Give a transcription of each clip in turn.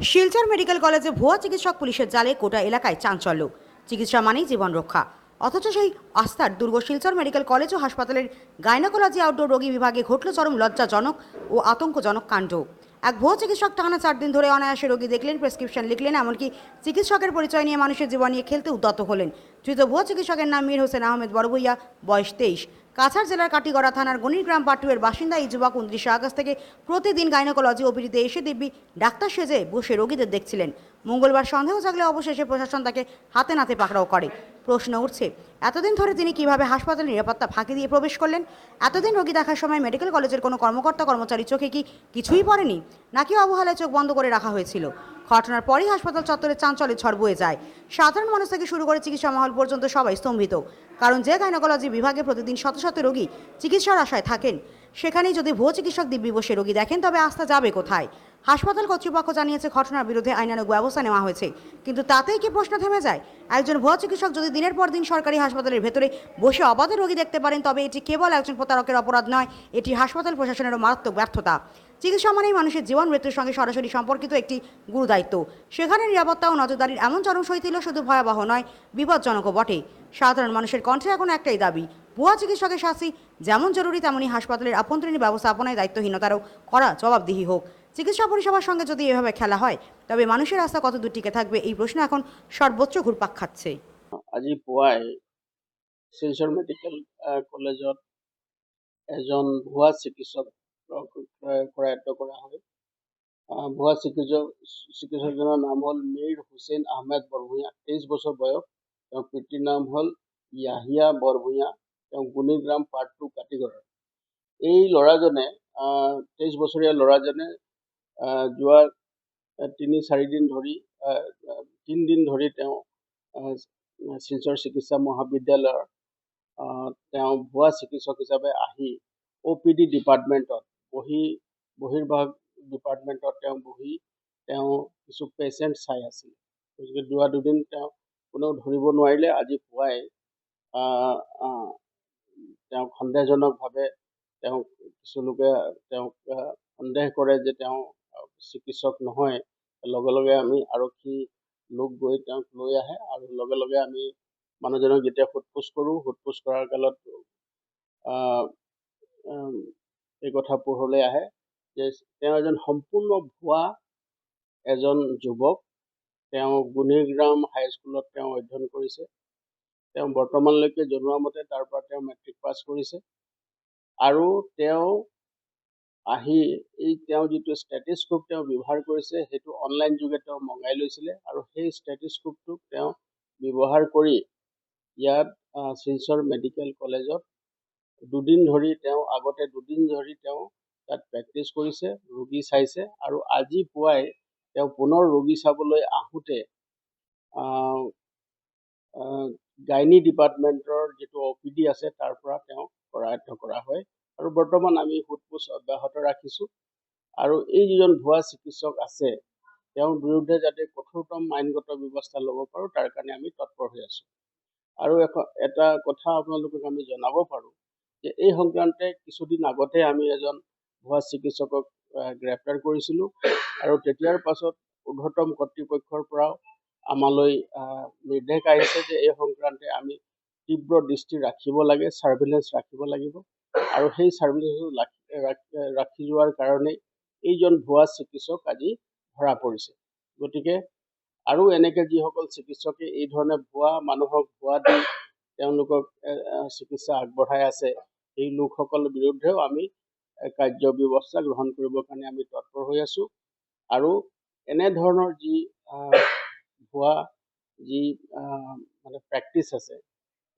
Silchar medical কলেজে ভুয়া চিকিৎসক পুলিশের জালে গোটা এলাকায় চাঞ্চল্য। চিকিৎসা মানেই জীবন রক্ষা। অথচ সেই আস্থার দুর্গ শিলচর মেডিকেল কলেজ ও হাসপাতালের গাইনোকোলজি আউটডোর রোগী বিভাগে ঘটল চরম লজ্জাজনক ও আতঙ্কজনক কাণ্ড। এক ভুয়া চিকিৎসক টানা চার দিন ধরে অনায়াসে রোগী দেখলেন, প্রেসক্রিপশন লিখলেন, এমনকি চিকিৎসকের পরিচয় নিয়ে মানুষের জীবন নিয়ে খেলতে উদ্যত হলেন। ধৃত ভুয়া চিকিৎসকের নাম মীর হোসেন আহমেদ বড়বইয়া বয়স তেইশ। কাছাড় জেলার কাটিগড়া থানার গণিরগ্রাম পাটুয়ের বাসিন্দা এই যুবক উনত্রিশে আগস্ট থেকে প্রতিদিন গাইনোকোলজি ওপিডিতে এসে দিব্যি ডাক্তার সেজে বসে রোগীদের দেখছিলেন। মঙ্গলবার সন্দেহ জাগলে অবশেষে প্রশাসন তাকে হাতে নাতে পাকড়াও করে। প্রশ্ন উঠছে, এতদিন ধরে তিনি কীভাবে হাসপাতালের নিরাপত্তা ফাঁকি দিয়ে প্রবেশ করলেন? এতদিন রোগী দেখার সময় মেডিকেল কলেজের কোনো কর্মকর্তা, কর্মচারী চোখে কি কিছুই পড়েনি? নাকি অবহেলায় চোখ বন্ধ করে রাখা হয়েছিল? ঘটনার পরই হাসপাতাল চত্বরে চাঞ্চলে ঝড় বয়ে যায়। সাধারণ মানুষ থেকে শুরু করে চিকিৎসা মহল পর্যন্ত সবাই স্তম্ভিত। কারণ যে গাইনোকোলজি বিভাগে প্রতিদিন শত শত রোগী চিকিৎসার আশায় থাকেন, সেখানেই যদি ভুয়ো চিকিৎসক দিব্যি বসে রোগী দেখেন, তবে আস্থা যাবে কোথায়? হাসপাতাল কর্তৃপক্ষ জানিয়েছে ঘটনার বিরুদ্ধে আইনানুগ ব্যবস্থা নেওয়া হয়েছে। কিন্তু তাতেই কি প্রশ্ন থেমে যায়? একজন ভুয়া চিকিৎসক যদি দিনের পর দিন সরকারি হাসপাতালের ভেতরে বসে অবাধে রোগী দেখতে পারেন, তবে এটি কেবল একজন প্রতারকের অপরাধ নয়, এটি হাসপাতাল প্রশাসনেরও মারাত্মক ব্যর্থতা। চিকিৎসা মানেই মানুষের জীবন, মৃত্যুর সঙ্গে সরাসরি সম্পর্কিত একটি গুরুদায়িত্ব। সেখানে নিরাপত্তা ও নজরদারির এমন চরম শৈথিল শুধু ভয়াবহ নয়, বিপজ্জনকও বটে। সাধারণ মানুষের কণ্ঠে এখন একটাই দাবি, ভুয়া চিকিৎসকের শাস্তি যেমন জরুরি, তেমনি হাসপাতালের আভ্যন্তরীণ ব্যবস্থাপনায় দায়িত্বহীনতারও করা জবাবদিহি হোক। চিকিৎসা পরিষেবার সঙ্গে যদি এভাবে খেলা হয়, তবে মানুষের আস্থা কত দূর টিকে থাকবে? এই প্ৰশ্ন এখন সর্বোচ্চ ঘুরপাক খাচ্ছে। আজি পুৱাই শিলচৰ মেডিকেল কলেজত এজন ভুৱা চিকিৎসক কৰায়ত্ব কৰা হয়। ভুৱা চিকিৎসক, চিকিৎসকজনৰ নাম হ'ল মীৰ হুছেইন আহমেদ বৰভূঞা। তেইছ বছৰ বয়স। তেওঁৰ পিতৃৰ নাম হ'ল ইয়াহিয়া বৰভূঞা। তেওঁ গুণীগ্ৰাম পাৰ্ট টু কাটিগড়ৰ। এই ল'ৰাজনে তেইছ বছৰীয়া ল'ৰাজনে যোৱা তিনি চাৰিদিন ধৰি তিনিদিন ধৰি তেওঁ শিলচৰ চিকিৎসা মহাবিদ্যালয়ৰ তেওঁ ভুৱা চিকিৎসক হিচাপে আহি অ' পি ডি ডিপাৰ্টমেণ্টত বহি বহিৰ্ভাগ ডিপাৰ্টমেণ্টত তেওঁ বহি তেওঁ কিছু পেচেণ্ট চাই আছিল। গতিকে যোৱা দুদিন তেওঁ কোনেও ধৰিব নোৱাৰিলে আজি পুৱাই তেওঁক সন্দেহজনকভাৱে তেওঁক কিছু লোকে তেওঁক সন্দেহ কৰে যে তেওঁ চিকিৎসক নহয় লগে লগে আমি আৰক্ষী লোক গৈ তেওঁক লৈ আহে আৰু লগে লগে আমি মানুহজনক যেতিয়া সোধ পোছ কৰোঁ সোধ পোছ কৰাৰ কালত এই কথা পোহৰলৈ আহে যে তেওঁ এজন সম্পূৰ্ণ ভুৱা এজন যুৱক। তেওঁ গুণীগ্ৰাম হাইস্কুলত তেওঁ অধ্যয়ন কৰিছে। তেওঁ বৰ্তমানলৈকে জনোৱা মতে তাৰ পৰা তেওঁ মেট্ৰিক পাছ কৰিছে। আৰু তেওঁ আহি এই তেওঁ যিটো ষ্টেটিস্কোপ তেওঁ ব্যৱহাৰ কৰিছে সেইটো অনলাইন যোগে তেওঁ মঙাই লৈছিলে আৰু সেই ষ্টেটিস্কোপটোক তেওঁ ব্যৱহাৰ কৰি ইয়াত শিলচৰ মেডিকেল কলেজত দুদিন ধৰি তেওঁ আগতে দুদিন ধৰি তেওঁ তাত প্ৰেক্টিচ কৰিছে ৰোগী চাইছে আৰু আজি পুৱাই তেওঁ পুনৰ ৰোগী চাবলৈ আহোঁতে আহ, আহ, গাইনী ডিপাৰ্টমেণ্টৰ যিটো অ' পি ডি আছে তাৰ পৰা তেওঁক কৰায়ত্ব কৰা হয়। আৰু বৰ্তমান আমি সোধ পোছ অব্যাহত ৰাখিছোঁ। আৰু এই যিজন ভুৱা চিকিৎসক আছে তেওঁৰ বিৰুদ্ধে যাতে কঠোৰতম আইনগত ব্যৱস্থা ল'ব পাৰোঁ তাৰ কাৰণে আমি তৎপৰ হৈ আছোঁ। আৰু এখন এটা কথা আপোনালোকক আমি জনাব পাৰোঁ যে এই সংক্ৰান্তে কিছুদিন আগতে আমি এজন ভুৱা চিকিৎসকক গ্ৰেপ্তাৰ কৰিছিলোঁ। আৰু তেতিয়াৰ পাছত ঊৰ্ধ্বতম কৰ্তৃপক্ষৰ পৰাও আমালৈ নিৰ্দেশ আহিছে যে এই সংক্ৰান্তে আমি তীব্ৰ দৃষ্টি ৰাখিব লাগে ছাৰ্ভিলেঞ্চ ৰাখিব লাগিব। আৰু সেই ছাৰ্ভিলেঞ্চ ৰাখি যোৱাৰ কাৰণেই এইজন ভুৱা চিকিৎসক আজি ধৰা পৰিছে। গতিকে আৰু এনেকে যিসকল চিকিৎসকে এই ধৰণে ভুৱা মানুহক ভুৱা দি তেওঁলোকক চিকিৎসা আগবঢ়াই আছে এই লোকসকলৰ বিৰুদ্ধেও আমি কাৰ্য ব্যৱস্থা গ্ৰহণ কৰিবৰ কাৰণে আমি তৎপৰ হৈ আছোঁ। আৰু এনেধৰণৰ যি ভুৱা যি মানে প্ৰেক্টিচ আছে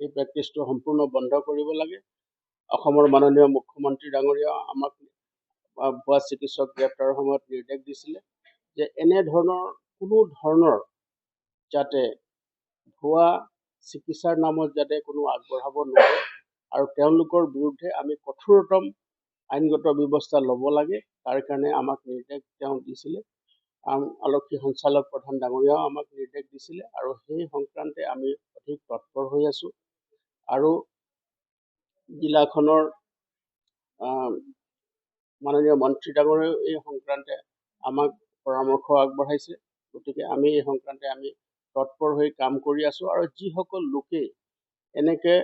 এই প্ৰেক্টিচটো সম্পূৰ্ণ বন্ধ কৰিব লাগে। অসমৰ মাননীয় মুখ্যমন্ত্ৰী ডাঙৰীয়াও আমাক ভুৱা চিকিৎসক গ্ৰেপ্তাৰৰ সময়ত নিৰ্দেশ দিছিলে যে এনেধৰণৰ কোনো ধৰণৰ যাতে ভুৱা চিকিৎসাৰ নামত যাতে কোনো আগবঢ়াব নোৱাৰে আৰু তেওঁলোকৰ বিৰুদ্ধে আমি কঠোৰতম আইনগত ব্যৱস্থা ল'ব লাগে তাৰ কাৰণে আমাক নিৰ্দেশ তেওঁ দিছিলে। আৰক্ষী সঞ্চালক প্ৰধান ডাঙৰীয়াও আমাক নিৰ্দেশ দিছিলে আৰু সেই সংক্ৰান্তে আমি অধিক তৎপৰ হৈ আছোঁ। আৰু জিলাখনৰ মাননীয় মন্ত্ৰী ডাঙৰীয়াও এই সংক্ৰান্তে আমাক পৰামৰ্শ আগবঢ়াইছে। গতিকে আমি এই সংক্ৰান্তে আমি তৎপৰ হৈ কাম কৰি আছোঁ আৰু যিসকল লোকে এনেকে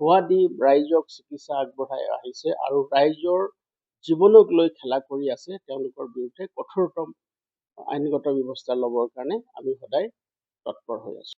ভুৱা দি ৰাইজক চিকিৎসা আগবঢ়াই আহিছে আৰু ৰাইজৰ জীৱনক লৈ খেলা কৰি আছে তেওঁলোকৰ বিৰুদ্ধে কঠোৰতম আইনগত ব্যৱস্থা ল'বৰ কাৰণে আমি সদায় তৎপৰ হৈ আছোঁ।